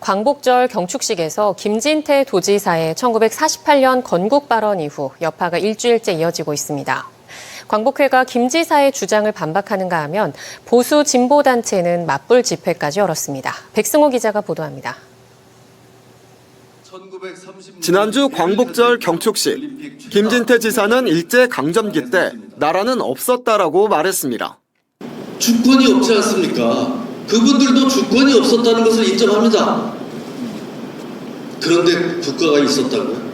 광복절 경축식에서 김진태 도지사의 1948년 건국 발언 이후 여파가 일주일째 이어지고 있습니다. 광복회가 김 지사의 주장을 반박하는가 하면 보수 진보 단체는 맞불 집회까지 열었습니다. 백승호 기자가 보도합니다. 지난주 광복절 경축식 김진태 지사는 일제 강점기 때 나라는 없었다라고 말했습니다. 주권이 없지 않습니까? 그분들도 주권이 없었다는 것을 인정합니다. 그런데 국가가 있었다고요?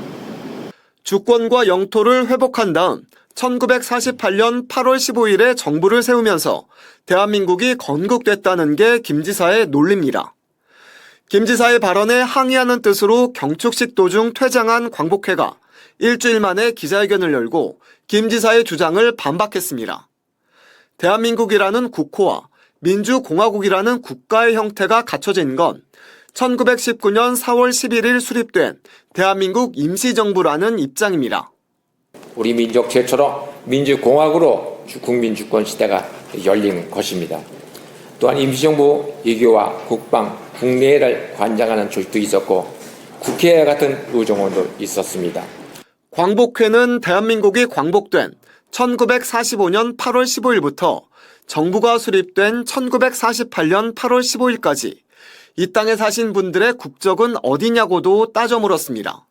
주권과 영토를 회복한 다음 1948년 8월 15일에 정부를 세우면서 대한민국이 건국됐다는 게 김 지사의 논리입니다. 김 지사의 발언에 항의하는 뜻으로 경축식 도중 퇴장한 광복회가 일주일 만에 기자회견을 열고 김 지사의 주장을 반박했습니다. 대한민국이라는 국호와 민주공화국이라는 국가의 형태가 갖춰진 건 1919년 4월 11일 수립된 대한민국 임시정부라는 입장입니다. 우리 민족 최초로 민주공화국으로 주- 국민 주권 시대가 열린 것입니다. 또한 임시정부 외교와 국방, 국내를 관장하는 조직도 있었고 국회 같은 의정원도 있었습니다. 광복회는 대한민국이 광복된 1945년 8월 15일부터 정부가 수립된 1948년 8월 15일까지 이 땅에 사신 분들의 국적은 어디냐고도 따져 물었습니다.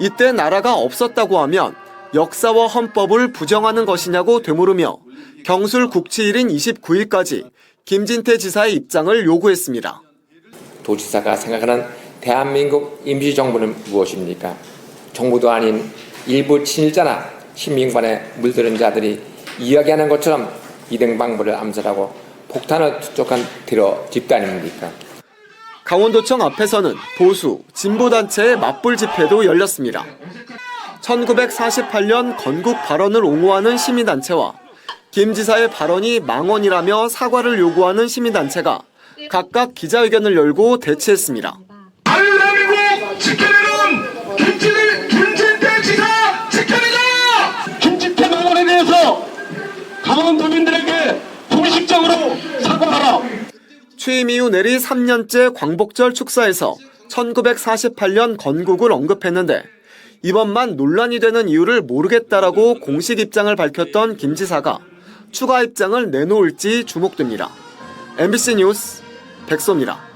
이때 나라가 없었다고 하면 역사와 헌법을 부정하는 것이냐고 되물으며 경술 국치일인 29일까지 김진태 지사의 입장을 요구했습니다. 도지사가 생각하는 대한민국 임시정부는 무엇입니까? 정부도 아닌 일부 친일자나 신민관에 물들은 자들이 이야기하는 것처럼 이등 방부를 암살하고 폭탄을 투척한 테러 집단입니까? 강원도청 앞에서는 보수, 진보단체의 맞불 집회도 열렸습니다. 1948년 건국 발언을 옹호하는 시민단체와 김 지사의 발언이 망언이라며 사과를 요구하는 시민단체가 각각 기자회견을 열고 대치했습니다. 도민들에게 공식적으로 사과하라. 취임 이후 내리 3년째 광복절 축사에서 1948년 건국을 언급했는데 이번만 논란이 되는 이유를 모르겠다라고 공식 입장을 밝혔던 김 지사가 추가 입장을 내놓을지 주목됩니다. MBC 뉴스 백소입니다.